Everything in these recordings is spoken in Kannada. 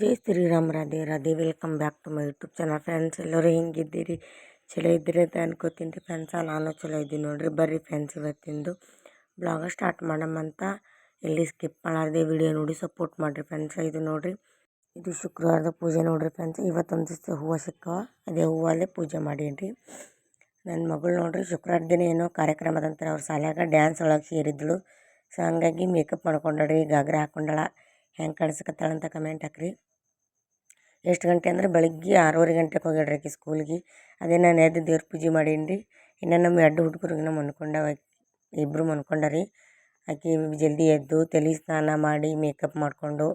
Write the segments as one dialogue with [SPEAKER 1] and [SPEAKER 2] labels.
[SPEAKER 1] Jai Shriram, Radhe Radhe. Welcome back to my YouTube channel friends ಎಲ್ಲರೂ ಹೆಂಗಿದ್ದೀರಿ? ಚಲೋ ಇದ್ದೀರಿ ಅಂತ ಅನ್ಕೋತೀನಿ ರೀ ಫ್ರೆಂಡ್ಸ ನಾನು ಚಲೋ ಇದ್ದೀನಿ ನೋಡಿರಿ. ಬರ್ರಿ ಫ್ರೆಂಡ್ಸ್ ಇವತ್ತಿಂದು ಬ್ಲಾಗ ಸ್ಟಾರ್ಟ್ ಮಾಡಮ್ಮಂತ ಎಲ್ಲಿ ಸ್ಕಿಪ್ ಮಾಡಾರ್ದೆ ವಿಡಿಯೋ ನೋಡಿ ಸಪೋರ್ಟ್ ಮಾಡಿರಿ ಫ್ರೆಂಡ್ಸ್ ಇದು ನೋಡಿರಿ, ಇದು ಶುಕ್ರವಾರದ ಪೂಜೆ ನೋಡಿರಿ ಫ್ರೆಂಡ್ಸ್ ಇವತ್ತೊಂದು ದಿವಸ ಹೂವು ಸಿಕ್ಕವ. ಅದೇ ಹೂವಲ್ಲೇ ಪೂಜೆ ಮಾಡೀನಿ ನನ್ನ ಮಗಳು ನೋಡಿರಿ, ಶುಕ್ರವಾರ ದಿನ ಏನೋ ಕಾರ್ಯಕ್ರಮದಂತ ಅವ್ರ ಶಾಲ್ಯಾಗ ಡ್ಯಾನ್ಸ್ ಒಳಗೆ ಸೇರಿದ್ಳು. ಸೊ ಹಂಗಾಗಿ ಮೇಕಪ್ ಮಾಡ್ಕೊಂಡಾಳ್ರಿ, ಗಾಗ್ರ ಹಾಕೊಂಡಾಳ. ಹೆಂಗೆ ಕಾಣಿಸ್ಕತ್ತಾಳ ಅಂತ ಕಮೆಂಟ್ ಹಾಕ್ರಿ. ಎಷ್ಟು ಗಂಟೆ ಅಂದ್ರೆ ಬೆಳಗ್ಗೆ ಆರೂವರೆ ಗಂಟೆಗೆ ಹೋಗ್ಯಾಡ್ರಿ ಆಕೆ ಸ್ಕೂಲ್ಗೆ ಅದೇ ನಾನು ಎದ್ದು ದೇವ್ರ ಪೂಜೆ ಮಾಡೀನಿ ರೀ ಇನ್ನು ನಮ್ಮ ಎರಡು ಹುಡುಗರಿಗೆ ನಮ್ಮ ಅನ್ಕೊಂಡವ ಇಬ್ಬರು ಮನ್ಕೊಂಡಾರಿ. ಆಕೆ ಜಲ್ದಿ ಎದ್ದು ತಲೆ ಸ್ನಾನ ಮಾಡಿ ಮೇಕಪ್ ಮಾಡಿಕೊಂಡು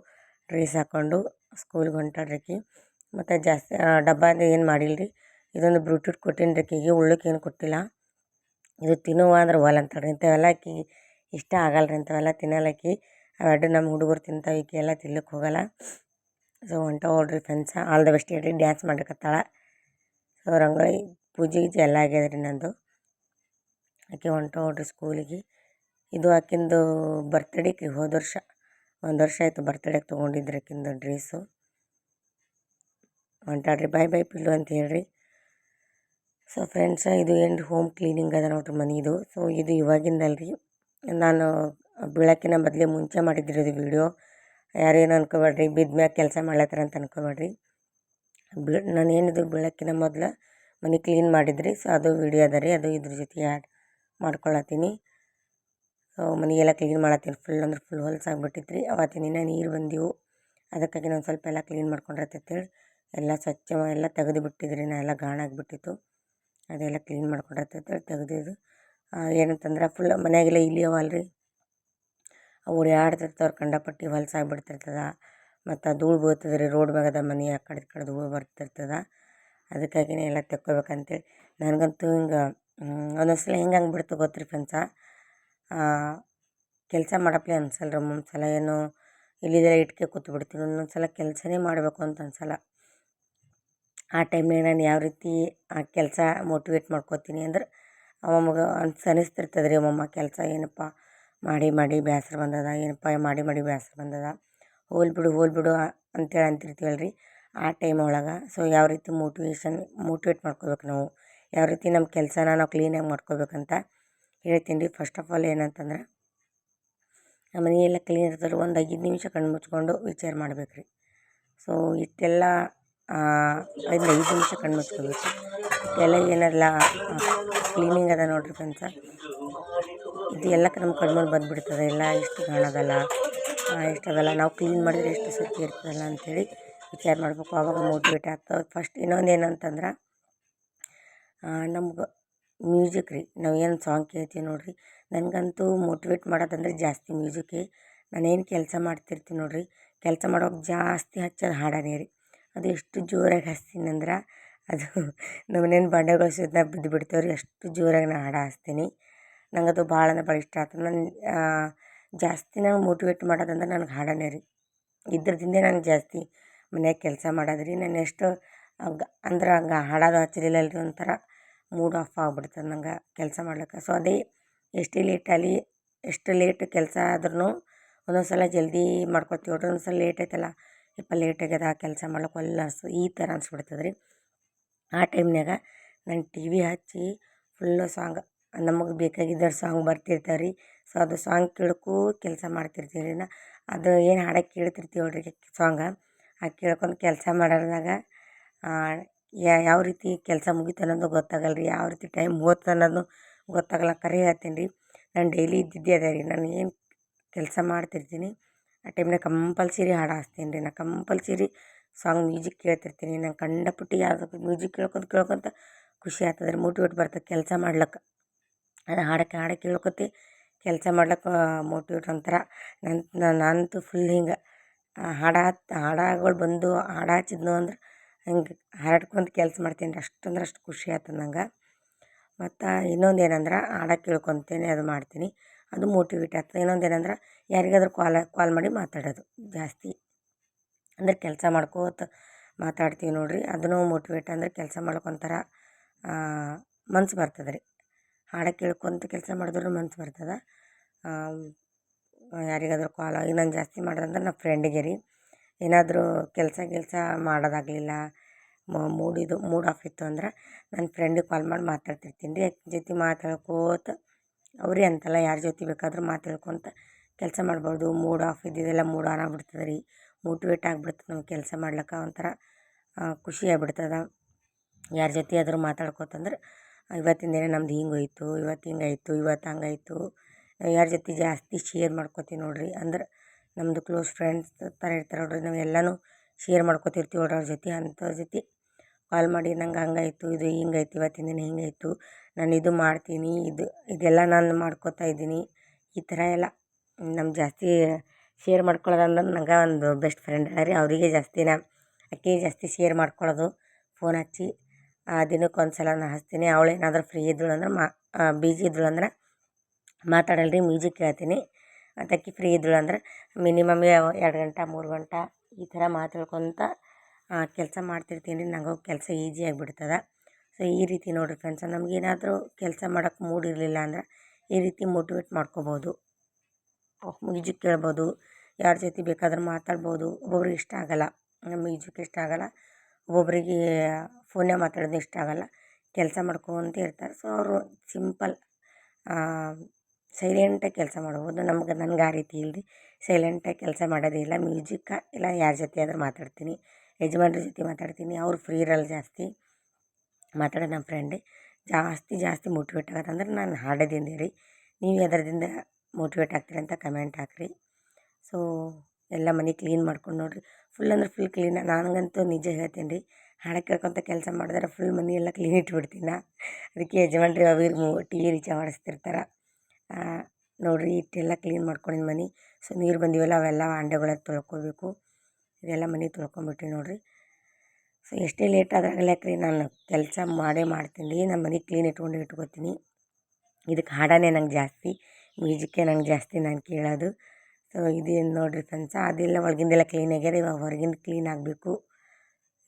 [SPEAKER 1] ಡ್ರೆಸ್ ಹಾಕ್ಕೊಂಡು ಸ್ಕೂಲ್ಗೆ ಹೊಂಟಾಡ್ರಿ ಆಕಿ. ಮತ್ತು ಜಾಸ್ತಿ ಡಬ್ಬಾದ ಏನು ಮಾಡಿಲ್ಲ ರೀ ಇದೊಂದು ಬ್ರೂಟೂಟ್ ಕೊಟ್ಟೀನಿ ರೀ ಆಕೆಗೆ ಉಳ್ಳಕ್ಕೆ ಏನು ಕೊಟ್ಟಿಲ್ಲ. ಇದು ತಿನ್ನುವ ಅಂದ್ರೆ ಒಲ್ ರೀ ಇಂಥವೆಲ್ಲ ಆಕೆ ಇಷ್ಟ ಆಗಲ್ಲ ರೀ ಇಂಥವೆಲ್ಲ ತಿನ್ನಲ್ಲ ಅವೆರಡು ನಮ್ಮ ಹುಡುಗರು ತಿಂತಾವೆ ಈಕಿ ಎಲ್ಲ ತಿನ್ಲಿಕ್ಕೆ ಹೋಗಲ್ಲ. ಸೊ ಹೊಂಟ ನೋಡ್ರಿ ಫ್ರೆಂಡ್ಸ ಆಲ್ ದ ಬೆಸ್ಟ್ ಹೇಳ್ರಿ. ಡ್ಯಾನ್ಸ್ ಮಾಡಕತ್ತಾಳ ಸೊ ರಂಗೋಲಿ, ಪೂಜೆ ಗೀಜೆ ಎಲ್ಲ ಆಗ್ಯದ ರೀ ನಂದು. ಆಕೆ ಹೊಂಟ ನೋಡ್ರಿ ಸ್ಕೂಲಿಗೆ ಇದು ಆಕಿಂದು ಬರ್ತಡೇಗೆ ರೀ ಹೋದ ವರ್ಷ. ಒಂದು ವರ್ಷ ಆಯಿತು ಬರ್ತಡೇಗೆ ತೊಗೊಂಡಿದ್ರಿ ಆಕಿಂದು ಡ್ರೆಸ್ಸು ಹೊಂಟಾಡ್ರಿ. ಬಾಯ್ ಬಾಯ್ ಪಿಲ್ಲು ಅಂತ ಹೇಳ್ರಿ. ಸೊ ಫ್ರೆಂಡ್ಸ ಇದು ಏನು ಹೋಮ್ ಕ್ಲೀನಿಂಗ್ ಅದ ನೋಡ್ರಿ ಮನೆಯದು ಸೊ ಇದು ಇವಾಗಿಂದಲ್ರಿ. ನಾನು ಬೀಳಕ್ಕಿನ ಮೊದಲೇ ಮುಂಚೆ ಮಾಡಿದ್ರಿ ಇದು ವಿಡಿಯೋ ಯಾರೇನು ಅನ್ಕೋಬೇಡ್ರಿ, ಬಿದ್ದ ಮ್ಯಾಗ ಕೆಲಸ ಮಾಡ್ಲತ್ತಾರ ಅಂತ ಅನ್ಕೋಬೇಡ್ರಿ. ಬಿ ನಾನು ಏನಿದು ಬೆಳಕಿನ ಮೊದಲು ಮನೆ ಕ್ಲೀನ್ ಮಾಡಿದ್ರಿ ಸೊ ಅದು ವೀಡಿಯೋ ಅದ ರೀ, ಅದು ಇದ್ರ ಜೊತೆ ಆ್ಯಡ್ ಮಾಡ್ಕೊಳತ್ತೀನಿ. ಸೊ ಮನೆಗೆಲ್ಲ ಕ್ಲೀನ್ ಮಾಡತ್ತೀನಿ ಫುಲ್ ಅಂದ್ರೆ ಫುಲ್ ಹೊಲ್ಸಾಗ್ಬಿಟ್ಟಿತ್ತು ರೀ ಅವತ್ತಿನ ನೀರು ಬಂದಿವು. ಅದಕ್ಕಾಗಿ ನಾನು ಸ್ವಲ್ಪ ಎಲ್ಲ ಕ್ಲೀನ್ ಮಾಡ್ಕೊಂಡ್ರತ್ತೇಳಿ ಎಲ್ಲ ಸ್ವಚ್ಛ ಎಲ್ಲ ತೆಗೆದು ಬಿಟ್ಟಿದ್ರಿ, ನಾ ಎಲ್ಲ ಗಾಣ ಆಗಿಬಿಟ್ಟಿತ್ತು. ಅದೆಲ್ಲ ಕ್ಲೀನ್ ಮಾಡ್ಕೊಂಡ್ರತ್ತೇಳಿ ತೆಗೆದಿದ್ದು. ಏನಂತಂದ್ರೆ ಫುಲ್ ಮನೆಯಾಗೆಲ್ಲ ಇಲಿ ಅವಲ್ಲ ರೀ ಕಂಡಪಟ್ಟಿ ಹೊಲಸಾಗಿ ಬಿಡ್ತಿರ್ತದೆ ಮತ್ತು ಧೂಳು ಬೀಳ್ತದೆ ರೀ ರೋಡ್ ಮ್ಯಾಗದ ಮನೆ ಆ ಕಡೆ ಈ ಕಡೆ ಧೂಳು ಬರ್ತಿರ್ತದೆ. ಅದಕ್ಕಾಗಿನೇ ಎಲ್ಲ ತೆಕ್ಕೋಬೇಕಂತೇಳಿ ನನಗಂತೂ ಹಿಂಗೆ ಒಂದೊಂದು ಸಲ ಹೆಂಗೆ ಗೊತ್ತು ರೀ ಫ್ರೆಂಡ್ಸ. ಕೆಲಸ ಮಾಡಪ್ಲೆ ಅನ್ಸಲ್ಲ ರೀ ಒಂದೊಂದು ಸಲ ಏನೋ ಇಲ್ಲಿದೆಲ್ಲ ಇಟ್ಕೆ ಕೂತು ಬಿಡ್ತೀನಿ ಒಂದೊಂದು ಸಲ ಕೆಲಸನೇ ಮಾಡಬೇಕು ಅಂತ ಅನ್ಸಲ್ಲ ಆ ಟೈಮ್ನಾಗ ನಾನು ಯಾವ ರೀತಿ ಆ ಕೆಲಸ ಮೋಟಿವೇಟ್ ಮಾಡ್ಕೋತೀನಿ ಅಂದ್ರೆ ಅವಾಗ ಅನ್ಸ್ ಅನಿಸ್ತಿರ್ತದೆ ರೀ ಅಮ್ಮಮ್ಮ, ಕೆಲಸ ಏನಪ್ಪ? ಮಾಡಿ ಮಾಡಿ ಬೇಸ್ರ ಬಂದದ. ಏನಪ್ಪ, ಮಾಡಿ ಮಾಡಿ ಬೇಸ್ರ ಬಂದದ. ಹೋಗ್ಲಿ ಬಿಡು ಹೋಗ್ಲಿ ಬಿಡು ಅಂತೇಳಿ ಅಂತಿರ್ತೀವಲ್ಲ ರೀ ಆ ಟೈಮ್ ಒಳಗೆ. ಸೊ ಯಾವ ರೀತಿ ಮೋಟಿವೇಶನ್ ಮೋಟಿವೇಟ್ ಮಾಡ್ಕೋಬೇಕು ನಾವು? ಯಾವ ರೀತಿ ನಮ್ಮ ಕೆಲಸನ ನಾವು ಕ್ಲೀನಾಗಿ ಮಾಡ್ಕೋಬೇಕಂತ ಹೇಳ್ತೀನಿ ರೀ ಫಸ್ಟ್ ಆಫ್ ಆಲ್ ಏನಂತಂದ್ರೆ, ನಮ್ಮ ಮನೆಯೆಲ್ಲ ಕ್ಲೀನ್ ಇರ್ತಾರೆ ಒಂದು ಐದು ನಿಮಿಷ ಕಣ್ಣು ಮುಚ್ಕೊಂಡು ವಿಚಾರ ಮಾಡ್ಬೇಕು ರೀ ಸೊ ಇಷ್ಟೆಲ್ಲ ಐದು ಐದು ನಿಮಿಷ ಕಣ್ಣು ಮುಚ್ಕೋಬೇಕು. ಎಲ್ಲ ಏನಲ್ಲ ಕ್ಲೀನಿಂಗ್ ಅದ ನೋಡ್ರಿ ಫ್ರೆಂಡ್ಸ ಇದು ಎಲ್ಲ ನಮ್ಮ ಕಣ್ಮುಂದೆ ಬಂದುಬಿಡ್ತದೆ. ಎಲ್ಲ ಇಷ್ಟು ಕಾಣೋದಲ್ಲ ಇಷ್ಟು ಅದಲ್ಲ ನಾವು ಕ್ಲೀನ್ ಮಾಡಿದ್ರೆ ಎಷ್ಟು ಸುತ್ತಿ ಇರ್ತದಲ್ಲ ಅಂಥೇಳಿ ವಿಚಾರ ಮಾಡಬೇಕು. ಆವಾಗ ಮೋಟಿವೇಟ್ ಆಗ್ತವೆ ಫಸ್ಟ್ ಇನ್ನೊಂದು ಏನಂತಂದ್ರೆ ನಮ್ಗೆ ಮ್ಯೂಸಿಕ್ ರೀ. ನಾವು ಏನು ಸಾಂಗ್ ಕೇಳ್ತೀವಿ ನೋಡಿರಿ. ನನಗಂತೂ ಮೋಟಿವೇಟ್ ಮಾಡೋದಂದ್ರೆ ಜಾಸ್ತಿ ಮ್ಯೂಸಿಕ್ಕೇ ನಾನೇನು ಕೆಲಸ ಮಾಡ್ತಿರ್ತೀನಿ ನೋಡಿರಿ. ಕೆಲಸ ಮಾಡೋವಾಗ ಜಾಸ್ತಿ ಹಚ್ಚೋದು ಹಾಡನೇ ರೀ. ಅದು ಎಷ್ಟು ಜೋರಾಗಿ ಹಚ್ತೀನಿ ಅಂದ್ರೆ ಅದು ನಮ್ಮ ಮನೇನ ಬಂಡೆಗಳು ಸಹಿತ ಬಿದ್ದು ಬಿಡ್ತೇವೆ ರೀ ಅಷ್ಟು ಜೋರಾಗಿ ನಾನು ಹಾಡು ಹಾಸ್ತೀನಿ. ನಂಗೆ ಅದು ಭಾಳ ಅಂದ್ರೆ ಭಾಳ ಇಷ್ಟ ಆಗ್ತದೆ ನನ್ನ ಜಾಸ್ತಿ ನಂಗೆ ಮೋಟಿವೇಟ್ ಮಾಡೋದಂದ್ರೆ ನನಗೆ ಹಾಡನೇ ರೀ. ಇದ್ರದಿಂದೇ ನಾನು ಜಾಸ್ತಿ ಮನ್ಯಾಗ ಕೆಲಸ ಮಾಡೋದು ರೀ ನಾನು ಎಷ್ಟು ಅಂದ್ರೆ ಹಂಗೆ ಹಾಡೋದು ಹಚ್ಚಲಿಲ್ಲ ಒಂಥರ ಮೂಡ್ ಆಫ್ ಆಗ್ಬಿಡ್ತದೆ ನಂಗೆ ಕೆಲಸ ಮಾಡ್ಲಿಕ್ಕೆ. ಸೊ ಅದೇ ಎಷ್ಟೇ ಲೇಟ್ ಆಗಲಿ, ಎಷ್ಟು ಲೇಟ್ ಕೆಲಸ ಆದ್ರೂ ಒಂದೊಂದು ಸಲ ಜಲ್ದಿ ಮಾಡ್ಕೊತೀವಿ ಒಂದೊಂದ್ಸಲ ಒಂದೊಂದು ಸಲ ಲೇಟ್ ಆಯ್ತಲ್ಲ ಯಪ್ಪ ಲೇಟ್ ಆಗ್ಯದ, ಕೆಲಸ ಮಾಡ್ಲಿಕ್ಕೆ ಒಲ್ಲೆ ಈ ಥರ ಅನ್ಸ್ಬಿಡ್ತದೆ ರೀ ಆ ಟೈಮ್ನಾಗ ನಾನು ಟಿ ವಿ ಹಚ್ಚಿ ಫುಲ್ಲು ಸಾಂಗ್ ನಮಗೆ ಬೇಕಾಗಿದ್ದ ಸಾಂಗ್ ಬರ್ತಿರ್ತಾವೆ ರೀ ಸೊ ಅದು ಸಾಂಗ್ ಕೇಳ್ಕೋ ಕೆಲಸ ಮಾಡ್ತಿರ್ತೀನಿ ರೀ ನಾ. ಅದು ಏನು ಹಾಡಕ್ಕೆ ಕೇಳ್ತಿರ್ತೀವಿ ನೋಡಿರಿ ಸಾಂಗ ಆ ಕೇಳ್ಕೊಂಡು ಕೆಲಸ ಮಾಡೋದ್ರಾಗ ಯಾವ ರೀತಿ ಕೆಲಸ ಮುಗೀತು ಅನ್ನೋದು ಗೊತ್ತಾಗಲ್ಲ ರೀ ಯಾವ ರೀತಿ ಟೈಮ್ ಹೋಯ್ತು ಅನ್ನೋದು ಗೊತ್ತಾಗಲ್ಲ. ಕರೆ ಹೇಳ್ತೀನಿ ರೀ ನಾನು ಡೈಲಿ ಇದ್ದಿದ್ದೇ ಅದೇ ರೀ. ನಾನು ಏನು ಕೆಲಸ ಮಾಡ್ತಿರ್ತೀನಿ, ಆ ಟೈಮ್ನಾಗ ಕಂಪಲ್ಸರಿ ಹಾಡು ಹಾಸ್ತೀನಿ ರೀ ನಾ. ಕಂಪಲ್ಸರಿ ಸಾಂಗ್ ಮ್ಯೂಸಿಕ್ ಕೇಳ್ತಿರ್ತೀನಿ. ನಂಗೆ ಕಂಡಪಟ್ಟಿ ಯಾವುದಕ್ಕೂ ಮ್ಯೂಸಿಕ್ ಕೇಳ್ಕೊಂತ ಕೇಳ್ಕೊಂತ ಖುಷಿ ಆಗ್ತದೆ. ರೀ ಮೋಟಿವೇಟ್ ಬರ್ತದೆ ಕೆಲಸ ಮಾಡ್ಲಿಕ್ಕೆ. ಅದು ಹಾಡಕ್ಕೆ ಹಾಡು ಕೇಳ್ಕೊತಿ ಕೆಲಸ ಮಾಡ್ಲಿಕ್ಕೆ ಮೋಟಿವೇಟ್ ಒಂಥರ ನನ್ನ ನಾನಂತೂ ಫುಲ್ ಹಿಂಗೆ ಹಾಡು, ಹಾಡಗಳು ಬಂದು ಹಾಡು ಹಚ್ಚಿದ್ನು ಅಂದ್ರೆ ಹಿಂಗೆ ಹಾಡ್ಕೊಂತ ಕೆಲಸ ಮಾಡ್ತೀನಿ. ರೀ ಅಷ್ಟು ಅಂದ್ರೆ ಅಷ್ಟು ಖುಷಿ ಆಗ್ತದೆ ನಂಗೆ. ಮತ್ತು ಇನ್ನೊಂದು ಏನಂದ್ರೆ ಹಾಡ ಕೇಳ್ಕೊತೇನೆ ಅದು ಮಾಡ್ತೀನಿ. ಅದು ಮೋಟಿವೇಟ್ ಆಗ್ತದೆ. ಇನ್ನೊಂದು ಏನಂದ್ರೆ ಯಾರಿಗಾದ್ರೂ ಕಾಲ್ ಕಾಲ್ ಮಾಡಿ ಮಾತಾಡೋದು ಜಾಸ್ತಿ. ಅಂದ್ರೆ ಕೆಲಸ ಮಾಡ್ಕೋತ ಮಾತಾಡ್ತೀವಿ ನೋಡಿರಿ. ಅದನ್ನು ಮೋಟಿವೇಟ್ ಅಂದ್ರೆ ಕೆಲಸ ಮಾಡ್ಲಿಕ್ಕೆ ಮನ್ಸು ಬರ್ತದೆ ರೀ ಹಾಡು ಕೇಳ್ಕೊತ ಕೆಲಸ ಮಾಡಿದ್ರೂ ಮನ್ಸು ಬರ್ತದೆ. ಯಾರಿಗಾದ್ರೂ ಕಾಲ್ ಆಗಿ ನಾನು ಜಾಸ್ತಿ ಮಾಡೋದಂದ್ರೆ ನಮ್ಮ ಫ್ರೆಂಡಿಗೆ ರೀ. ಏನಾದರೂ ಕೆಲಸ ಕೆಲಸ ಮಾಡೋದಾಗಲಿಲ್ಲ ಮೂಡಿದು, ಮೂಡ್ ಆಫ್ ಇತ್ತು ಅಂದ್ರೆ ನನ್ನ ಫ್ರೆಂಡಿಗೆ ಕಾಲ್ ಮಾಡಿ ಮಾತಾಡ್ತಿರ್ತೀನಿ ರೀ. ಜೊತೆ ಮಾತಾಡ್ಕೋತ, ಅವ್ರಿ ಅಂತಲ್ಲ ಯಾರ ಜೊತೆ ಬೇಕಾದರೂ ಮಾತಾಡ್ಕೊತ ಕೆಲಸ ಮಾಡ್ಬೋದು ಮೂಡ್ ಆಫ್ ಇದ್ದಿದ್ದೆಲ್ಲ ಮೂಡ್ ಆನ್ ಆಗಿಬಿಡ್ತದೆ ರೀ. ಮೋಟಿವೇಟ್ ಆಗ್ಬಿಡ್ತದೆ ನಮ್ಗೆ ಕೆಲಸ ಮಾಡ್ಲಿಕ್ಕೆ ಒಂಥರ ಖುಷಿ ಆಗ್ಬಿಡ್ತದೆ. ಯಾರ ಜೊತೆ ಆದರೂ ಮಾತಾಡ್ಕೋತಂದ್ರೆ ಇವತ್ತಿನ ದಿನ ನಮ್ದು ಹಿಂಗೆ ಹೋಯ್ತು, ಇವತ್ತು ಹಿಂಗಾಯ್ತು ಇವತ್ತು ಹಂಗಾಯ್ತು ಯಾರ ಜೊತೆ ಜಾಸ್ತಿ ಶೇರ್ ಮಾಡ್ಕೋತೀವಿ ನೋಡಿರಿ, ಅಂದ್ರೆ ನಮ್ಮದು ಕ್ಲೋಸ್ ಫ್ರೆಂಡ್ಸ್ ಥರ ಇರ್ತಾರೆ ನೋಡಿರಿ, ನಾವು ಎಲ್ಲನೂ ಶೇರ್ ಮಾಡ್ಕೋತಿರ್ತೀವಿ ನೋಡ್ರಿ ಅವ್ರ ಜೊತೆ. ಅಂಥವ್ರ ಜೊತೆ ಕಾಲ್ ಮಾಡಿ, ನಂಗೆ ಹಂಗಾಯ್ತು ಇದು ಹಿಂಗಾಯ್ತು ಇವತ್ತಿನ ದಿನ ಹಿಂಗಾಯ್ತು ನಾನು ಇದು ಮಾಡ್ತೀನಿ, ಇದು, ಇದೆಲ್ಲ ನಾನು ಮಾಡ್ಕೋತಾ ಇದ್ದೀನಿ, ಈ ಥರ ಎಲ್ಲ. ನಮ್ಮ ಜಾಸ್ತಿ ಶೇರ್ ಮಾಡ್ಕೊಳ್ಳೋದು ಅಂದ್ರೆ ನಂಗೆ ಒಂದು ಬೆಸ್ಟ್ ಫ್ರೆಂಡ್ ರೀ. ಅವರಿಗೆ ಜಾಸ್ತಿ ನಾ ಆಕೆ ಜಾಸ್ತಿ ಶೇರ್ ಮಾಡ್ಕೊಳ್ಳೋದು ಫೋನ್ ಹಚ್ಚಿ. ದಿನಕ್ಕೆ ಒಂದು ಸಲ ನಾ ಹಚ್ತೀನಿ. ಅವಳು ಏನಾದರೂ ಫ್ರೀ ಇದ್ದಳು ಅಂದ್ರೆ ಮಾ ಬಿಜಿ ಇದ್ದಳು ಅಂದ್ರೆ ಮಾತಾಡಲ್ಲ ರೀ ಮ್ಯೂಸಿಕ್ ಕೇಳ್ತೀನಿ. ಆಕೆ ಫ್ರೀ ಇದ್ದಳು ಅಂದ್ರೆ ಮಿನಿಮಮ್ ಎರಡು ಗಂಟೆ, ಮೂರು ಗಂಟೆ ಈ ಥರ ಮಾತು ಹೇಳ್ಕೊಂತ ಕೆಲಸ ಮಾಡ್ತಿರ್ತೀನಿ. ರೀ ನಂಗೆ ಕೆಲಸ ಈಜಿ ಆಗಿಬಿಡ್ತದೆ. ಸೊ ಈ ರೀತಿ ನೋಡಿರಿ ಫ್ರೆಂಡ್ಸ್ ನಮಗೇನಾದರೂ ಕೆಲಸ ಮಾಡೋಕ್ಕೆ ಮೂಡ್ ಇರಲಿಲ್ಲ ಅಂದ್ರೆ ಈ ರೀತಿ ಮೋಟಿವೇಟ್ ಮಾಡ್ಕೊಬೋದು. ಮ್ಯೂಸಿಕ್ ಕೇಳ್ಬೋದು. ಯಾರ ಜೊತೆ ಬೇಕಾದ್ರೂ ಮಾತಾಡ್ಬೋದು. ಒಬ್ಬೊಬ್ರಿಗೆ ಇಷ್ಟ ಆಗೋಲ್ಲ. ಮ್ಯೂಸಿಕ್ ಇಷ್ಟ ಆಗೋಲ್ಲ. ಒಬ್ಬೊಬ್ರಿಗೆ ಫೋನ್ಯಾಗ ಮಾತಾಡೋದು ಇಷ್ಟ ಆಗೋಲ್ಲ. ಕೆಲಸ ಮಾಡ್ಕೊತ ಇರ್ತಾರೆ. ಸೊ ಅವರು ಸಿಂಪಲ್ ಸೈಲೆಂಟಾಗಿ ಕೆಲಸ ಮಾಡ್ಬೋದು. ನಮ್ಗೆ, ನನ್ಗೆ ಆ ರೀತಿ ಇಲ್ಲದೆ ಸೈಲೆಂಟಾಗಿ ಕೆಲಸ ಮಾಡೋದೇ ಇಲ್ಲ. ಮ್ಯೂಸಿಕ್ಕ ಇಲ್ಲ, ಯಾರ ಜೊತೆ ಆದರೂ ಮಾತಾಡ್ತೀನಿ. ಯಜಮಾನ್ರ ಜೊತೆ ಮಾತಾಡ್ತೀನಿ. ಅವ್ರು ಫ್ರೀ ಇರಲ್ಲ ಜಾಸ್ತಿ. ಮಾತಾಡೋದು ನಮ್ಮ ಫ್ರೆಂಡೇ ಜಾಸ್ತಿ ಜಾಸ್ತಿ ಮೋಟಿವೇಟ್ ಆಗೋದಂದ್ರೆ ನಾನು ಹಾಡೋದಿಂದ ರೀ ನೀವು ಯಾವ್ದ್ರದಿಂದ ಮೋಟಿವೇಟ್ ಆಗ್ತೀರಿ ಅಂತ ಕಮೆಂಟ್ ಹಾಕಿರಿ. ಸೊ ಎಲ್ಲ ಮನೆ ಕ್ಲೀನ್ ಮಾಡ್ಕೊಂಡು ನೋಡಿರಿ. ಫುಲ್ ಅಂದ್ರೆ ಫುಲ್ ಕ್ಲೀನ ನನಗಂತೂ ನಿಜ ಹೇಳ್ತೀನಿ ರೀ ಹಾಡು ಕೇಳ್ಕೊತ ಕೆಲಸ ಮಾಡಿದ್ರೆ ಫುಲ್ ಮನೆ ಎಲ್ಲ ಕ್ಲೀನ್ ಇಟ್ಬಿಡ್ತೀನಿ ನಾ ಅದಕ್ಕೆ ಯಜಮಾನ್ರಿ ಅವ್ರಿಗೆ ಟಿ ವಿ ರೀಚಾ ಮಾಡಿಸ್ತಿರ್ತಾರೆ. ನೋಡಿರಿ ಇಟ್ಟೆಲ್ಲ ಕ್ಲೀನ್ ಮಾಡ್ಕೊಂಡಿನ ಮನೆ. ಸೊ ನೀರು ಬಂದಿವಲ್ಲ, ಅವೆಲ್ಲ ಭಾಂಡೆಗಳೆಲ್ಲ ತೊಳ್ಕೊಬೇಕು. ಇದೆಲ್ಲ ಮನೆ ತೊಳ್ಕೊಂಬಿಟ್ರಿ ನೋಡಿರಿ. ಸೊ ಎಷ್ಟೇ ಲೇಟ್ ಯಾಕ್ರಿ, ನಾನು ಕೆಲಸ ಮಾಡೇ ಮಾಡ್ತೀನಿ. ರೀ ನಮ್ಮ ಮನೆ ಕ್ಲೀನ್ ಇಟ್ಕೊಂಡು ಇಟ್ಕೋತೀನಿ. ಇದಕ್ಕೆ ಹಾಡನೇ ನಂಗೆ ಜಾಸ್ತಿ. ಮ್ಯೂಸಿಕ್ಕೇ ನಂಗೆ ಜಾಸ್ತಿ ನಾನು ಕೇಳೋದು. ಸೊ ಇದೇನು ನೋಡಿರಿ ಫ್ರೆಂಡ್ಸ ಅದೆಲ್ಲ ಒಳಗಿಂದೆಲ್ಲ ಕ್ಲೀನ್ ಆಗ್ಯದ ಇವಾಗ ಹೊರಗಿಂದ ಕ್ಲೀನ್ ಆಗಬೇಕು.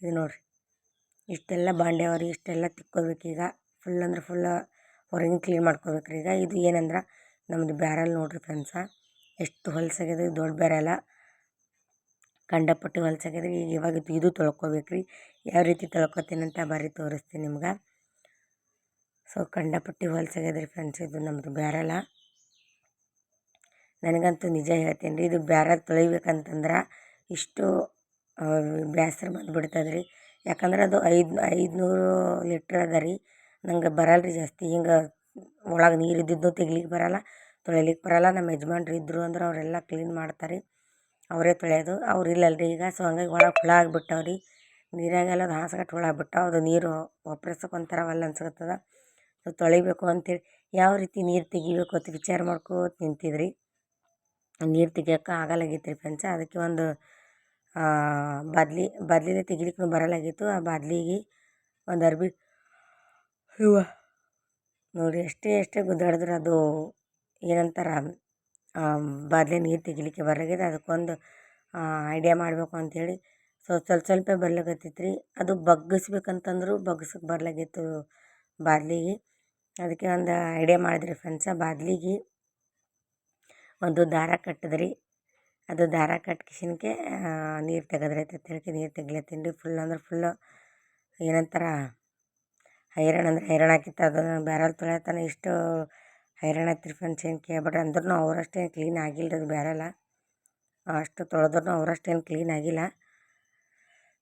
[SPEAKER 1] ಇದು ನೋಡಿರಿ. ಇಷ್ಟೆಲ್ಲ ಬಾಂಡೆ ಅವ್ರಿ, ಇಷ್ಟೆಲ್ಲ ತಿಕ್ಕೋಬೇಕೀಗ ಫುಲ್ ಅಂದ್ರೆ ಫುಲ್ ಹೊರಗಿನ ಕ್ಲೀನ್ ಮಾಡ್ಕೋಬೇಕ್ರಿ ಈಗ. ಇದು ಏನಂದ್ರೆ ನಮ್ಮದು ಬ್ಯಾರಲ್ ನೋಡಿರಿ ಫ್ರೆಂಡ್ಸ ಎಷ್ಟು ಹೊಲ್ಸಾಗ್ಯದ, ದೊಡ್ಡ ಬ್ಯಾರಲ್ಲ. ಕಂಡಪಟ್ಟು ಹೊಲ್ಸಾಗ್ಯದ ಈಗ ಇವಾಗ ಇದು ಇದು ತೊಳ್ಕೊಬೇಕು ರೀ ಯಾವ ರೀತಿ ತೊಳ್ಕೊತೀನಿ ಅಂತ ಬರ್ರಿ ತೋರಿಸ್ತೀನಿ ನಿಮ್ಗೆ. ಸೊ ಕಂಡಪಟ್ಟಿ ಹೊಲ್ಸಾಗ್ಯದ್ರಿ ಫ್ರೆಂಡ್ಸ್ ಇದು ನಮ್ಮದು ಬ್ಯಾರಲ್ಲ. ನನಗಂತೂ ನಿಜ ಹೇಳ್ತೀನಿ ರೀ ಇದು ಬೇರೆ ತೊಳಿಬೇಕಂತಂದ್ರೆ ಇಷ್ಟು ಬೇಸ್ರ ಬಂದ್ಬಿಡ್ತದೆ ರೀ ಯಾಕಂದ್ರೆ ಅದು ಐದು, ಐದುನೂರು ಲೀಟ್ರ್ ಅದ ರೀ, ನಂಗೆ ಬರಲ್ಲ ರೀ ಜಾಸ್ತಿ, ಹಿಂಗೆ ಒಳಗೆ ನೀರು ಇದ್ದಿದ್ದು ತೆಗಿಲಿಕ್ಕೆ ಬರಲ್ಲ ತೊಳಿಲಿಕ್ಕೆ ಬರಲ್ಲ ನಮ್ಮ ಯಜಮಾನ್ರು ಇದ್ದರು ಅಂದ್ರೆ ಅವರೆಲ್ಲ ಕ್ಲೀನ್ ಮಾಡ್ತಾರೆ ರೀ ಅವರೇ ತೊಳೆಯೋದು, ಅವ್ರು ಇಲ್ಲಲ್ಲ ರೀ ಈಗ, ಸೊ ಹಂಗಾಗಿ ಒಳಗೆ ಹುಳ ಆಗ್ಬಿಟ್ಟಾವೆ ರೀ ನೀರಾಗೆಲ್ಲ ಅದು ಹಾಸ್ಗಟ್ಟು ಹುಳ ಬಿಟ್ಟಾವೆ ಅದು ನೀರು ವಾಪಸ್ಸಕ್ಕೆ ಒಂಥರ ಒಲ್ಲ ಅನ್ಸಕತ್ತದ, ಸೊ ತೊಳಿಬೇಕು ಅಂತೇಳಿ, ಯಾವ ರೀತಿ ನೀರು ತೆಗಿಬೇಕು ಅಂತ ವಿಚಾರ ಮಾಡ್ಕೋತ ನಿಂತಿದ್ದೆ ನೀರು ತೆಗಿಯೋಕೆ ಆಗಲ್ಲಾಗಿತ್ತು ರೀ ಫ್ರೆಂಡ್ಸ. ಅದಕ್ಕೆ ಒಂದು ಬದ್ಲಿ, ಬದ್ಲಿಲೇ ತೆಗಿಲಿಕ್ಕೂ ಬರಲ್ಲಾಗಿತ್ತು ಆ ಬದ್ಲಿಗೆ ಒಂದು ಅರ್ಬಿ ಹೂವ ನೋಡಿ ಎಷ್ಟೇ ಎಷ್ಟೇ ಗುದ್ದಾಡಿದ್ರೆ ಅದು ಏನಂತಾರೆ ಬದ್ಲಿ ನೀರು ತೆಗಿಲಿಕ್ಕೆ ಬರಲಾಗಿದೆ. ಅದಕ್ಕೊಂದು ಐಡಿಯಾ ಮಾಡಬೇಕು ಅಂಥೇಳಿ ಸೊ, ಸ್ವಲ್ಪ ಸ್ವಲ್ಪ ಬರ್ಲಾಕತ್ತಿತ್ತು ರೀ ಅದು ಬಗ್ಗಿಸ್ಬೇಕಂತಂದ್ರೂ ಬಗ್ಸಕ್ಕೆ ಬರಲಾಗಿತ್ತು ಬಾದ್ಲಿಗೆ. ಅದಕ್ಕೆ ಒಂದು ಐಡಿಯಾ ಮಾಡಿದ್ರಿ ಫ್ರೆಂಡ್ಸ. ಬಾದ್ಲಿಗೆ ಒಂದು ದಾರ ಕಟ್ಟಿದ್ರಿ. ಅದು ದಾರ ಕಟ್ಟಿ ಕಿಶನ್ಕೆ ನೀರು ತೆಗೆದ್ರೆ ಹೇಳಿ ನೀರು ತೆಗಿಲತ್ತೀನಿ ರೀ ಫುಲ್ ಅಂದ್ರೆ ಫುಲ್ಲು ಏನಂತಾರ, ಹೈರಾಣ ಅಂದ್ರೆ ಹೈರಾಣ ಆಗಿತ್ತು ಅದು ಬ್ಯಾರಲ್ ತೊಳೆತನ ಇಷ್ಟು ಹೈರಾಣ ಆಯ್ತು ರೀ ಫ್ರೆಂಡ್ಸ್ ಏನು ಕೇಳ್ಬೇಡ್ರಿ ಅಂದ್ರೂ ಅವರಷ್ಟೇನು ಕ್ಲೀನ್ ಆಗಿಲ್ಲ ಅದು ಬ್ಯಾರಲ್ಲ. ಅಷ್ಟು ತೊಳೆದ್ರೂ ಅವರಷ್ಟೇನು ಕ್ಲೀನ್ ಆಗಿಲ್ಲ.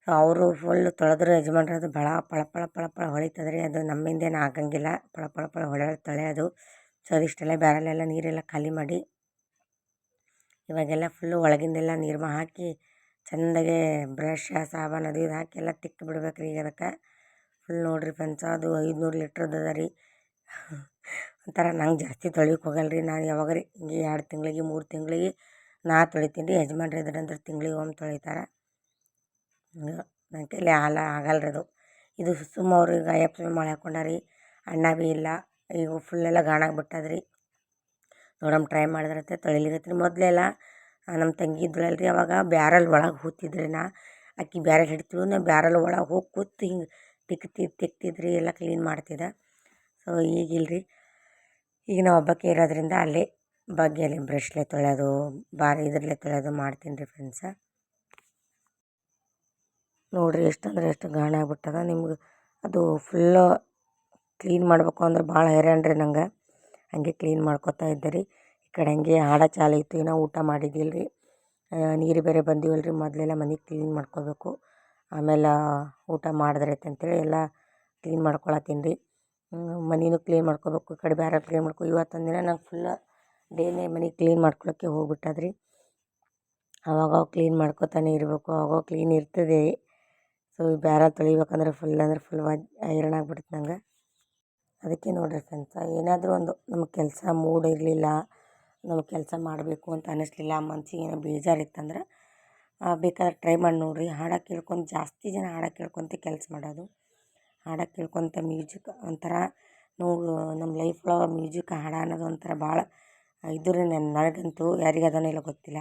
[SPEAKER 1] ಅವರು ಫುಲ್ ತೊಳೆದ್ರೆ ಯಜಮಾನ್ರು ಅದು ಭಾಳ ಪಳ ಪಳ ಪಳ ಪಳ ಹೊಳಿತದ್ರಿ. ಅದು ನಮ್ಮಿಂದೇನು ಆಗಂಗಿಲ್ಲ. ಪಳ ಪಳ ಪಳ ಹೊಳೆ ಅದು. ಸೊ ಅದಿಷ್ಟೆಲ್ಲ ಬ್ಯಾರಲ್ಲೆಲ್ಲ ನೀರೆಲ್ಲ ಖಾಲಿ ಮಾಡಿ ಇವಾಗೆಲ್ಲ ಫುಲ್ಲು ಒಳಗಿಂದೆಲ್ಲ ನೀರು ಹಾಕಿ ಚೆಂದಾಗೆ ಬ್ರಷ್ ಸಾಬೂನು ಅದು ಇದು ಹಾಕಿ ಎಲ್ಲ ತಿಕ್ಕಿ ಬಿಡ್ಬೇಕು ರೀ ಈಗ ಅದಕ್ಕೆ. ಫುಲ್ ನೋಡಿರಿ ಫ್ರೆಂಡ್ಸ ಅದು ಐದುನೂರು ಲೀಟ್ರದ್ದು ಅದ ರೀ. ಒಂಥರ ನಂಗೆ ಜಾಸ್ತಿ ತೊಳಿಯೋಕೆ ಹೋಗಲ್ಲ ರೀ ನಾನು ಯಾವಾಗಾರ ಹಿಂಗೆ ಎರಡು ತಿಂಗಳಿಗೆ, ಮೂರು ತಿಂಗಳಿಗೆ ನಾ ತೊಳಿತೀನಿ ರೀ, ಯಜಮಾನ್ರು ಇದ್ರಂದ್ರೆ ತಿಂಗಳಿಗೆ ಒಮ್ಮೆ ತೊಳಿತಾರೆ. ನನ್ನ ಕೈಲಿ ಹಾಲ ಆಗಲ್ಲ ರೀ ಅದು. ಇದು ಸುಮ್ಮ ಅವ್ರಿಗೆ ಅಯ್ಯಪ್ಪ ಸ್ವಾಮಿ ಮಾಡಿ ಹಾಕ್ಕೊಂಡಾರ ರೀ ಅಣ್ಣ ಭೀ ಇಲ್ಲ, ಈಗ ಫುಲ್ಲೆಲ್ಲ ಗಾಣಾಗಿ ರೀ ನೋಡಮ್ಮ ಟ್ರೈ ಮಾಡಿದ್ರಂತೆ ತೊಳಿಲಿಕತ್ತೀನಿ ಮೊದಲೆಲ್ಲ ನಮ್ಮ ತಂಗಿ ಇದ್ದಳಲ್ರಿ ಅವಾಗ ಬ್ಯಾರಲ್ ಒಳಗೆ ಹೂತಿದ್ರಿ ನಾ. ಆಕೆ ಬ್ಯಾರಲ್ ಹಿಡ್ತಿದ್ರು, ನಾ ಬ್ಯಾರಲ್ ಒಳಗೆ ಹೋಗಿ ಕೂತು ಹಿಂಗೆ ತಿಕ್ತಿ, ತಿಕ್ತಿದ್ರಿ, ಎಲ್ಲ ಕ್ಲೀನ್ ಮಾಡ್ತಿದ್ದೆ. ಸೊ ಈಗಿಲ್ಲ ರೀ ಈಗ ನಾವು ಹಬ್ಬಕ್ಕೆ ಇರೋದ್ರಿಂದ ಅಲ್ಲೇ ಬಗ್ಗೆಯಲ್ಲಿ ಬ್ರಷ್ಲೆ ತೊಳೆಯೋದು ಬಾರಿ ಇದರಲ್ಲೇ ತೊಳೆಯೋದು ಮಾಡ್ತೀನಿ ರೀ ಫ್ರೆಂಡ್ಸ ನೋಡಿರಿ ಎಷ್ಟಂದ್ರೆ ಎಷ್ಟು ಗಾಣ ಆಗ್ಬಿಟ್ಟದ ನಿಮ್ಗೆ. ಅದು ಫುಲ್ಲು ಕ್ಲೀನ್ ಮಾಡಬೇಕು ಅಂದ್ರೆ ಭಾಳ ಹೈರಾಣ್ರಿ ನಂಗೆ. ಹಾಗೆ ಕ್ಲೀನ್ ಮಾಡ್ಕೊತಾ ಇದ್ದೆ ರೀ. ಈ ಕಡೆ ಹಂಗೆ ಹಾಡ ಚಾಲು ಇತ್ತು ಇನ್ನೂ ಊಟ ಮಾಡಿದ್ದಿಲ್ಲ ರೀ. ನೀರು ಬೇರೆ ಬಂದಿವಲ್ಲ ರೀ, ಮೊದಲೆಲ್ಲ ಮನೆ ಕ್ಲೀನ್ ಮಾಡ್ಕೊಬೇಕು. ಆಮೇಲೆ ಊಟ ಮಾಡಿದ್ರೈತೆ ಅಂತೇಳಿ ಎಲ್ಲ ಕ್ಲೀನ್ ಮಾಡ್ಕೊಳತ್ತೀನಿ ರೀ. ಮನೆನೂ ಕ್ಲೀನ್ ಮಾಡ್ಕೊಬೇಕು, ಈ ಕಡೆ ಬೇರೆ ಕ್ಲೀನ್ ಮಾಡ್ಕೊ ಇವತ್ತೊಂದು ದಿನ ನಂಗೆ ಫುಲ್ಲ ಡೇನೇ ಮನೆ ಕ್ಲೀನ್ ಮಾಡ್ಕೊಳಕ್ಕೆ ಹೋಗ್ಬಿಟ್ಟದ ರೀ. ಅವಾಗವಾಗ ಕ್ಲೀನ್ ಮಾಡ್ಕೊತಾನೆ ಇರಬೇಕು, ಅವಾಗವಾಗ ಕ್ಲೀನ್ ಇರ್ತದೆ. ಸೊ ಬೇರೆ ತೊಳಿಬೇಕಂದ್ರೆ ಫುಲ್ ಅಂದ್ರೆ ಫುಲ್ ವಜ್ ಐರನ್ ಆಗ್ಬಿಡುತ್ತೆ ನಂಗೆ. ಅದಕ್ಕೆ ನೋಡಿರಿ ಫ್ರೆಂಡ್ಸ ಏನಾದರೂ ಒಂದು ನಮಗೆ ಕೆಲಸ ಮೂಡ್ ಇರಲಿಲ್ಲ ನಮಗೆ ಕೆಲಸ ಮಾಡಬೇಕು ಅಂತ ಅನ್ನಿಸ್ಲಿಲ್ಲ ಮನ್ಸಿಗೆ ಏನೋ ಬೇಜಾರಿತ್ತಂದ್ರೆ ಬೇಕಾದ್ರೆ ಟ್ರೈ ಮಾಡಿ ನೋಡಿರಿ. ಹಾಡ ಕೇಳ್ಕೊಂಡು ಜಾಸ್ತಿ ಜನ ಹಾಡು ಕೇಳ್ಕೊತ ಕೆಲಸ ಮಾಡೋದು. ಹಾಡ ಕೇಳ್ಕೊತ ಮ್ಯೂಸಿಕ್ ಒಂಥರ ನಾವು ನಮ್ಮ ಲೈಫ್ ಒಳಗೆ ಮ್ಯೂಸಿಕ್ ಹಾಡು ಅನ್ನೋದು ಒಂಥರ ಭಾಳ ಇದ್ರೆ ನನ್ನ ನನಗಂತೂ, ಯಾರಿಗೆ ಅದನೋ ಇಲ್ಲ ಗೊತ್ತಿಲ್ಲ.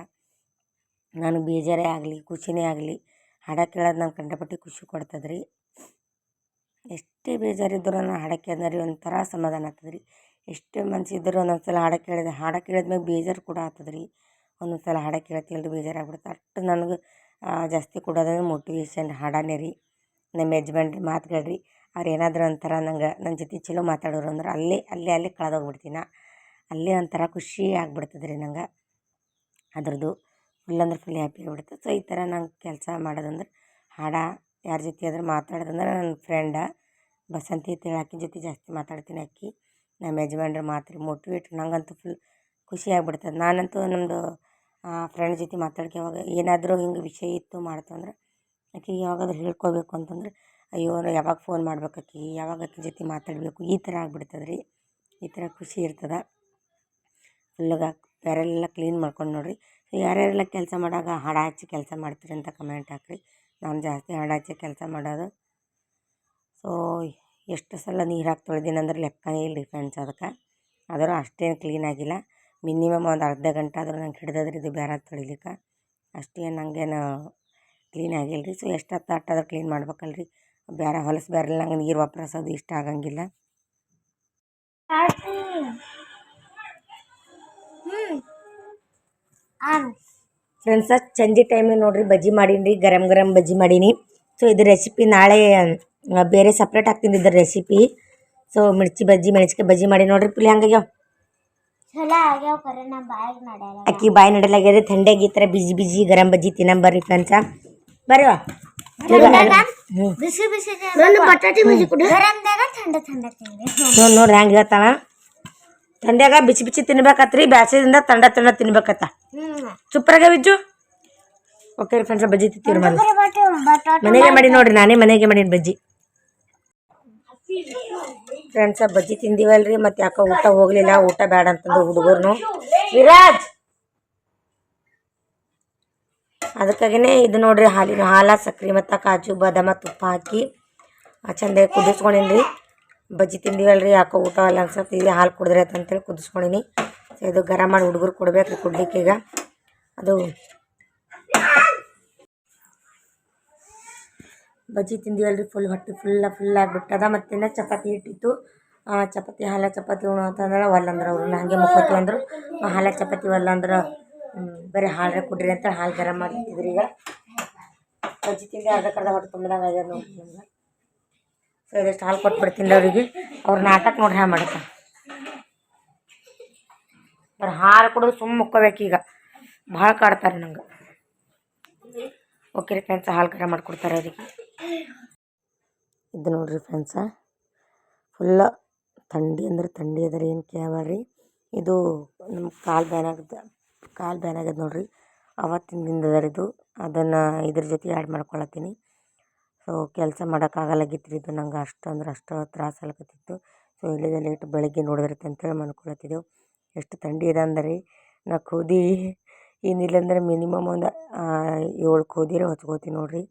[SPEAKER 1] ನಾನು ಬೇಜಾರೇ ಆಗಲಿ, ಖುಷಿನೇ ಆಗಲಿ, ಹಾಡು ಕೇಳೋದು ನಂಗೆ ಕಂಡಪಟ್ಟೆ ಖುಷಿ ಕೊಡ್ತದೆ ಎಷ್ಟೇ ಬೇಜಾರಿದ್ದರೂ ನಾನು ಹಾಡು ಕೇಳಿದ್ರೆ ರೀ ಒಂಥರ ಸಮಾಧಾನ ಆಗ್ತದೆ ರೀ ಎಷ್ಟೇ ಮನಸ್ಸಿದ್ದರೂ ಒಂದೊಂದು ಸಲ ಹಾಡು ಕೇಳಿದ, ಹಾಡು ಬೇಜಾರು ಕೂಡ ಆಗ್ತದೆ ರೀ ಒಂದೊಂದು ಸಲ ಹಾಡು ಕೇಳ್ತಿಲ್ರಿ ಬೇಜಾರು ಆಗ್ಬಿಡುತ್ತೆ ಅಷ್ಟು ನನಗೆ ಜಾಸ್ತಿ ಕೊಡೋದಂದ್ರೆ ಮೋಟಿವೇಶನ್ ಹಾಡನೇ ರೀ. ನಮ್ಮ ಯಜಮಾನ್ರ ಮಾತುಗಳು ರೀ ಅವ್ರು ಏನಾದರೂ ಒಂಥರ ನಂಗೆ ನನ್ನ ಜೊತೆ ಚಲೋ ಮಾತಾಡೋರು ಅಂದ್ರೆ ಅಲ್ಲೇ ಅಲ್ಲೇ ಅಲ್ಲೇ ಕಳೆದೋಗ್ಬಿಡ್ತೀನಿ ನಾ. ಅಲ್ಲೇ ಒಂಥರ ಖುಷಿ ಆಗ್ಬಿಡ್ತದೆ ರೀ ನಂಗೆ. ಅದ್ರದ್ದು ಫುಲ್ ಅಂದ್ರೆ ಫುಲ್ ಹ್ಯಾಪಿ ಆಗ್ಬಿಡುತ್ತೆ ಸೊ ಈ ಥರ ನಂಗೆ ಕೆಲಸ ಮಾಡೋದಂದ್ರೆ ಹಾಡು ಯಾರ ಜೊತೆ ಆದರೂ ಮಾತಾಡೋದಂದ್ರೆ ನನ್ನ ಫ್ರೆಂಡ ಬಸಂತಿ ಅಂತೇಳಿ ಆಕಿನ ಜೊತೆ ಜಾಸ್ತಿ ಮಾತಾಡ್ತೀನಿ ಆಕಿ. ನಮ್ಮ ಯಜಮಾನ್ರ ಮಾತು ರೀ ಮೋಟಿವೇಟ್ ನಂಗಂತೂ ಫುಲ್ ಖುಷಿ ಆಗ್ಬಿಡ್ತದೆ. ನಾನಂತೂ ನಮ್ಮದು ಫ್ರೆಂಡ್ ಜೊತೆ ಮಾತಾಡ್ಕೆ ಯಾವಾಗ ಏನಾದರೂ ಹಿಂಗೆ ವಿಷಯ ಇತ್ತು ಮಾಡ್ತು ಅಂದ್ರೆ ಆಕಿಗೆ ಯಾವಾಗಾದ್ರೂ ಹೇಳ್ಕೊಬೇಕು ಅಂತಂದ್ರೆ, ಅಯ್ಯೋ ಯಾವಾಗ ಫೋನ್ ಮಾಡ್ಬೇಕು ಆಕಿ, ಯಾವಾಗ ಆಕಿ ಜೊತೆ ಮಾತಾಡಬೇಕು, ಈ ಥರ ಆಗ್ಬಿಡ್ತದೆ ರೀ. ಈ ಥರ ಖುಷಿ ಇರ್ತದೆ. ಫುಲ್ಲಾಗ ಬೇರೆಲ್ಲ ಕ್ಲೀನ್ ಮಾಡ್ಕೊಂಡು ನೋಡಿರಿ. ಯಾರ್ಯಾರೆಲ್ಲ ಕೆಲಸ ಮಾಡಾಗ ಹಾಡು ಹಚ್ಚಿ ಕೆಲಸ ಮಾಡ್ತೀರಿ ಅಂತ ಕಮೆಂಟ್ ಹಾಕಿರಿ. ನಾನು ಜಾಸ್ತಿ ಹಾಡು ಹಚ್ಚಿ ಕೆಲಸ ಮಾಡೋದು. ಸೊ ಎಷ್ಟು ಸಲ ನೀರು ಹಾಕಿ ತೊಳೆದೀನಿ ಅಂದ್ರೆ ಲೆಕ್ಕನೇ ಇಲ್ಲ ರೀ ಫ್ರೆಂಡ್ಸ್ ಅದಕ್ಕೆ. ಆದರೂ ಅಷ್ಟೇನು ಕ್ಲೀನ್ ಆಗಿಲ್ಲ. ಮಿನಿಮಮ್ ಒಂದು ಅರ್ಧ ಗಂಟೆ ಆದರೂ ನಂಗೆ ಹಿಡ್ದದ ಇದು ಬೇರೆ ತೊಳಿಲಿಕ್ಕೆ. ಅಷ್ಟೇನು ನನಗೇನು ಕ್ಲೀನ್ ಆಗಿಲ್ಲ ರೀ ಸೊ ಎಷ್ಟು ಹತ್ತು ಅಟ್ಟಾದ್ರೂ ಕ್ಲೀನ್ ಮಾಡ್ಬೇಕಲ್ಲ ಬೇರೆ ಹೊಲಸು ಬೇರೆ ನಂಗೆ ನೀರು ವಾಪರಸೋದು ಇಷ್ಟ ಆಗಂಗಿಲ್ಲ. ಫ್ರೆಂಡ್ಸ ಸಂಜೆ ಟೈಮಿಗೆ ನೋಡಿರಿ ಬಜ್ಜಿ ಮಾಡೀನಿ ರೀ ಗರಂ ಗರಂ ಬಜ್ಜಿ ಮಾಡೀನಿ. ಸೊ ಇದು ರೆಸಿಪಿ ನಾಳೆ ಬೇರೆ ಸಪ್ರೇಟ್ ಹಾಕ್ತೀನಿ ಇದ್ರ ರೆಸಿಪಿ ಸೊ ಮಿರ್ಚಿ ಬಜ್ಜಿ ಮೆಣಸಿಕಾಯಿ ಬಜ್ಜಿ ಮಾಡಿ ನೋಡ್ರಿ ಪುಲಿ ಹಂಗಾಗ್ಯಾವ ಅಕ್ಕಿ ಬಾಯಿ ನಡಲಾಗ್ಯದ ಥಂಡ್ಯಾಗ ಈ ಥರ ಬಿಜಿ ಬಿಜಿ ಗರಂ ಬಜ್ಜಿ ತಿನ್ನಂಬರ್ರಿ ಫ್ರೆಂಡ್ಸ ಬರ್ರಿ. ಹ್ಞೂ ನೋಡ್ರಿ ಹೆಂಗೆ ಹೇಳ್ತಾಳ. ಥಂಡ್ಯಾಗ ಬಿಚ್ಚಿ ಬಿಚ್ಚಿ ತಿನ್ಬೇಕತ್ರಿ ಬ್ಯಾಸಿದಿಂದ ತಂಡ ತಂಡ ತಿನ್ಬೇಕತ್ತ. ಸೂಪರಾಗ ಬಿಜ್ಜು? ಓಕೆ ರೀ ಫ್ರೆಂಡ್ಸ ಬಜ್ಜಿ
[SPEAKER 2] ಬಟಾಟಿ
[SPEAKER 1] ಮನೆಗೆ ಮಾಡಿ ನೋಡ್ರಿ ನಾನೇ ಮನೆಗೆ ಮಾಡೀನಿ ಬಜ್ಜಿ. ಫ್ರೆಂಡ್ಸ ಬಜ್ಜಿ ತಿಂದಿವಲ್ರಿ ಮತ್ತೆ ಯಾಕೋ ಊಟ ಹೋಗ್ಲಿಲ್ಲ ಊಟ ಬೇಡ ಅಂತಂದು ಹುಡುಗರ್ನು. ವಿರಾಜ್! ಅದಕ್ಕಾಗಿನೇ ಇದು ನೋಡ್ರಿ ಹಾಲಿನ ಹಾಲ ಸಕ್ರೆ ಮತ್ತು ಕಾಜು ಬಾದಾಮ ತುಪ್ಪ ಹಾಕಿ ಚಂದ ಕುದಿಸ್ಕೊಂಡಿನಿ ಬಜ್ಜಿ ತಿಂದಿವಲ್ರಿ ಯಾಕೋ ಊಟ ಅಲ್ಲ ಅನ್ಸತ್ತೆ. ಇಲ್ಲಿ ಹಾಲು ಕುಡಿದ್ರೆ ಅಂತೇಳಿ ಕುದಿಸ್ಕೊಂಡಿನಿ. ಸೊ ಇದು ಗರಂ ಮಾಡಿ ಹುಡುಗರು ಕೊಡಬೇಕು ಕುಡ್ಲಿಕ್ಕೆ ಈಗ. ಅದು ಬಜ್ಜಿ ತಿಂದಿವಲ್ರಿ ಫುಲ್ ಹೊಟ್ಟೆ ಫುಲ್ಲ ಫುಲ್ ಆಗಿಬಿಟ್ಟದ ಮತ್ತಿನ್ನ ಚಪಾತಿ ಇಟ್ಟಿತ್ತು. ಚಪಾತಿ, ಹಾಲ ಚಪಾತಿ ಉಣ್ಣು ಅಂತಂದ್ರೆ ಒಲ್ಲಂದ್ರೆ ಅವರು. ಹಾಗೆ ಮುಕ್ಕೋತೀವಿ ಅಂದರು ಹಾಲ ಚಪಾತಿ ಒಲ್ಲ ಅಂದ್ರೆ ಬರೀ ಹಾಲ್ರೆ ಕುಡ್ರಿ ಅಂತ ಹಾಲು ಗರಂ ಮಾಡಿರ್ತಿದ್ರಿ ಈಗ. ಬಜ್ಜಿ ತಿಂದು ಕಡೆ ಹೊಟ್ಟೆ ತುಂಬಿದಾಗ ಆಗ್ಯದ ನೋಡ್ರಿ ನಮ್ಗೆ ಸೊ ಇದಷ್ಟು ಹಾಲು ಕೊಟ್ಬಿಡ್ತೀನಿ ಅವರಿಗೆ. ಅವ್ರ ನಾಟಕ ನೋಡ್ರಿ ಹ್ಯಾಂಗ ಮಾಡುತ್ತೆ ಬರೀ ಹಾಲು ಕುಡಿದು ಸುಮ್ಮ ಈಗ. ಭಾಳ ಕಾಡ್ತಾರೆ ನಂಗೆ. ಓಕೆ ರೀ ಫ್ರೆಂಡ್ಸ್, ಹಾಲು ಗರಂ ಮಾಡಿಕೊಡ್ತಾರೆ ಅವರಿಗೆ. ಇದು ನೋಡ್ರಿ ಫ್ರೆಂಡ್ಸ ಫುಲ್ಲ ಥಂಡಿ ಅಂದ್ರೆ ಥಂಡಿ ಅದ ರೀ, ಏನು ಕೇಳಬಾರ್ರಿ ಇದು ನಮ್ಮ ಕಾಲು ಬ್ಯಾನ್ ಕಾಲು ಬ್ಯಾನ್ ನೋಡ್ರಿ. ಅವತ್ತಿನ ದಿನದ ಇದು. ಅದನ್ನು ಇದ್ರ ಜೊತೆ ಆ್ಯಡ್ ಮಾಡ್ಕೊಳತ್ತೀನಿ. ಸೊ, ಕೆಲಸ ಮಾಡೋಕ್ಕಾಗಲ್ಲಾಗಿತ್ತು ರೀ ಇದು. ನಂಗೆ ಅಷ್ಟು ಅಂದ್ರೆ ಅಷ್ಟು ತ್ರಾಸ ಆಗ್ಲಕತ್ತಿತ್ತು ಸೊ, ಇಲ್ಲಿದೆ ಲೇಟ್ ಬೆಳಗ್ಗೆ ನೋಡಿದ್ರೈತೆ ಅಂತೇಳಿ ಮನ್ಕೊಳತ್ತಿದ್ದೆವು. ಎಷ್ಟು ಥಂಡಿ ಇದೆ ಅಂದ್ರೆ? ನಾ ಕೂದಿ ಏನಿಲ್ಲಂದ್ರೆ ಮಿನಿಮಮ್ ಒಂದು ಏಳು ಕೂದಿರೆ ಹೊಚ್ಕೋತೀನಿ ನೋಡಿರಿ.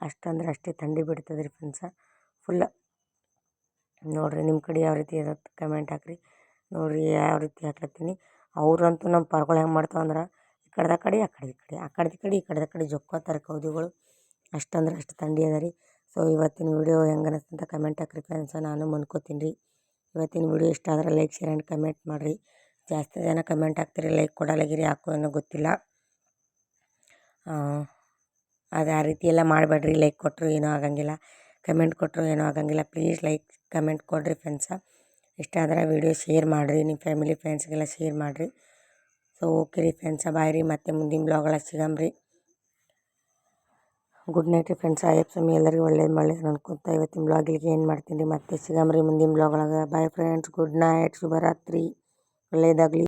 [SPEAKER 1] ಅಷ್ಟು ಅಂದ್ರೆ ಅಷ್ಟೇ ಥಂಡಿ ಬಿಡ್ತದೆ ರೀ ಫ್ರೆಂಡ್ಸ ಫುಲ್ಲ ನೋಡಿರಿ ನಿಮ್ಮ ಕಡೆ ಯಾವ ರೀತಿ ಇರತ್ತೆ ಕಮೆಂಟ್ ಹಾಕಿರಿ. ನೋಡಿರಿ ಯಾವ ರೀತಿ ಹಾಕ್ಲತ್ತೀನಿ. ಅವ್ರಂತೂ ನಮ್ಮ ಪರ್ಗಳು ಹೆಂಗೆ ಮಾಡ್ತಾವಂದ್ರೆ, ಈ ಕಡೆದ ಕಡೆ, ಆ ಕಡೆ ಈ ಕಡೆ, ಆ ಕಡೆದ ಕಡೆ, ಈ ಕಡೆದ ಕಡೆ ಜೊಕ್ಕೋತಾರೆ ಕೌದಿಗಳು. ಅಷ್ಟಂದ್ರೆ ಅಷ್ಟು ಥಂಡಿ ಅದ ರೀ. ಸೊ ಇವತ್ತಿನ ವಿಡಿಯೋ ಹೆಂಗೆ ಅನ್ನಿಸ್ತು ಅಂತ ಕಮೆಂಟ್ ಹಾಕ್ರಿ ಫ್ರೆಂಡ್ಸ ನಾನು ಮನ್ಕೋತೀನಿ ರೀ. ಇವತ್ತಿನ ವಿಡಿಯೋ ಇಷ್ಟ ಆದ್ರೆ ಲೈಕ್ ಶೇರ್ ಆ್ಯಂಡ್ ಕಮೆಂಟ್ ಮಾಡಿರಿ. ಜಾಸ್ತಿ ಜನ ಕಮೆಂಟ್ ಹಾಕ್ತೀರಿ ಲೈಕ್ ಕೊಡಲಾಗಿರಿ ಯಾಕೋ ಏನೋ ಗೊತ್ತಿಲ್ಲ. ಅದು ಆ ರೀತಿ ಎಲ್ಲ ಮಾಡಬೇಡ್ರಿ ಲೈಕ್ ಕೊಟ್ಟರು ಏನೂ ಆಗಂಗಿಲ್ಲ. ಕಮೆಂಟ್ ಕೊಟ್ಟರು ಏನೂ ಆಗಂಗಿಲ್ಲ. ಪ್ಲೀಸ್ ಲೈಕ್ ಕಮೆಂಟ್ ಕೊಡಿರಿ ಫ್ರೆಂಡ್ಸ ಇಷ್ಟ ಆದ್ರೆ ವೀಡಿಯೋ ಶೇರ್ ಮಾಡಿರಿ ನಿಮ್ಮ ಫ್ಯಾಮಿಲಿ ಫ್ರೆಂಡ್ಸ್ಗೆಲ್ಲ ಶೇರ್ ಮಾಡಿರಿ. ಸೊ ಓಕೆ ರೀ ಫ್ರೆಂಡ್ಸ ಬಾಯ್ ರೀ. ಮತ್ತೆ ಮುಂದಿನ ಬ್ಲಾಗೊಳಗೆ ಸಿಗಮ್ರಿ ಗುಡ್ ನೈಟ್ ರೀ ಫ್ರೆಂಡ್ಸ್ ಆಯಪ್ಪ ಸ್ವಾಮಿ, ಎಲ್ಲರಿಗೂ ಒಳ್ಳೇದು ಮಾಡಲಿ ಅನ್ಕೊಂತ ಇವತ್ತಿನ ಬ್ಲಾಗಿಗೆ ಏನು ಮಾಡ್ತೀನಿ ರೀ ಮತ್ತೆ ಸಿಗಮ್ರಿ ಮುಂದಿನ ಬ್ಲಾಗ್ ಒಳಗೆ. ಬಾಯ್ ಫ್ರೆಂಡ್ಸ್ ಗುಡ್ ನೈಟ್ ಶುಭರಾತ್ರಿ. ಒಳ್ಳೇದಾಗಲಿ.